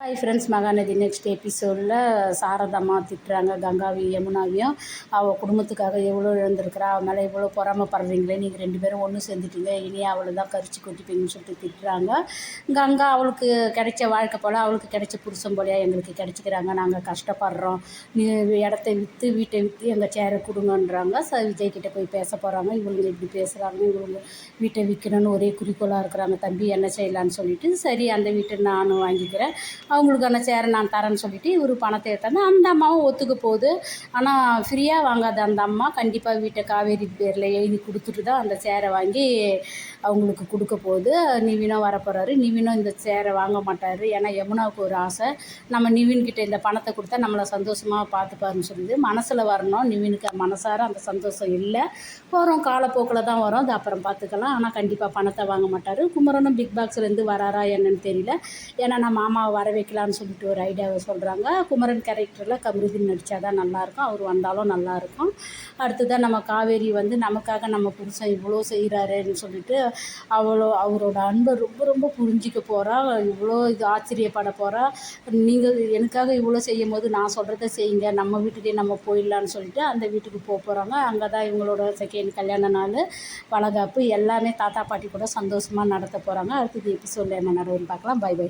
Hi friends Mahanadi next எபிசோடில் சாரதம்மா திட்டுறாங்க கங்காவையும் யமுனாவையும். அவள் குடும்பத்துக்காக எவ்வளோ இழந்திருக்கிறா அவள் மேலே எவ்வளோ பொறாமப்படுறீங்களே நீங்கள் ரெண்டு பேரும் ஒன்று சேர்ந்துட்டீங்க இனி அவளை தான் கரிச்சு கொட்டிப்பீங்கன்னு சொல்லிட்டு திட்டுறாங்க. கங்கா அவளுக்கு கிடைச்ச வாழ்க்கை போல் அவளுக்கு கிடைச்ச புருஷன் போலியா எங்களுக்கு கிடைச்சிக்கிறாங்க. நாங்கள் கஷ்டப்படுறோம். நீ இடத்த விற்று வீட்டை விற்று எங்கள் சேரை கொடுங்கன்றாங்க. ச விஜய் கிட்ட போய் பேச போகிறாங்க இவங்க இப்படி பேசுகிறாங்க இவங்க வீட்டை விற்கணும்னு ஒரே குறிக்கோளாக இருக்கிறாங்க. தம்பி என்ன செய்யலான்னு சொல்லிட்டு சரி அந்த வீட்டை நானும் வாங்கிக்கிறேன். அவங்களுக்கான சேரை நான் தரேன்னு சொல்லிவிட்டு இவர் பணத்தை எடுத்தாங்க அந்த அம்மாவும் ஒத்துக்க போகுது. ஆனால் ஃப்ரீயாக வாங்காத அந்த அம்மா கண்டிப்பாக வீட்டை காவேரி பேரில் எழுதி கொடுத்துட்டு தான் அந்த சேரை வாங்கி அவங்களுக்கு கொடுக்க போகுது. நிவினும் வரப்போகிறாரு நிவினும் இந்த சேரை வாங்க மாட்டார். ஏன்னா யமுனாவுக்கு ஒரு ஆசை. நம்ம நிவின்கிட்ட இந்த பணத்தை கொடுத்தா நம்மளை சந்தோஷமாக பார்த்துப்பாருன்னு சொல்லுது. மனசில் வரணும். நிவினுக்கு மனசார அந்த சந்தோஷம் இல்லை. வரும். காலப்போக்கில் தான் வரும். அது அப்புறம் பார்த்துக்கலாம். ஆனால் கண்டிப்பாக பணத்தை வாங்க மாட்டார். குமரனும் பிக் பாக்ஸ்லேருந்து வராரா என்னன்னு தெரியல. ஏன்னா நான் மாமாவை வர வைக்கலான்னு சொல்லிட்டு ஒரு ஐடியாவை சொல்கிறாங்க குமரன் கேரக்டரில் கமருதீன் நடித்தா தான் நல்லாயிருக்கும். அவர் வந்தாலும் நல்லாயிருக்கும். அடுத்ததான் நம்ம காவேரி வந்து நமக்காக நம்ம புருஷன் இவ்வளோ செய்கிறாருன்னு சொல்லிட்டு அவ்வளோ அவரோட அன்பை ரொம்ப ரொம்ப புரிஞ்சிக்க போகிறா இவ்வளோ இது ஆச்சரியப்பட போகிறா நீங்கள் எனக்காக இவ்வளோ செய்யும் போது நான் சொல்கிறத செய்யுங்க. நம்ம வீட்டுக்கே நம்ம போயிடலான்னு சொல்லிட்டு அந்த வீட்டுக்கு போக போகிறாங்க அங்கே தான் இவங்களோட செகண்ட் கல்யாண நாள் வளகாப்பு. எல்லாமே தாத்தா பாட்டி கூட சந்தோஷமாக நடத்த போகிறாங்க அடுத்தது எபிசோடில் என்ன நடவுன்னு பார்க்கலாம். By by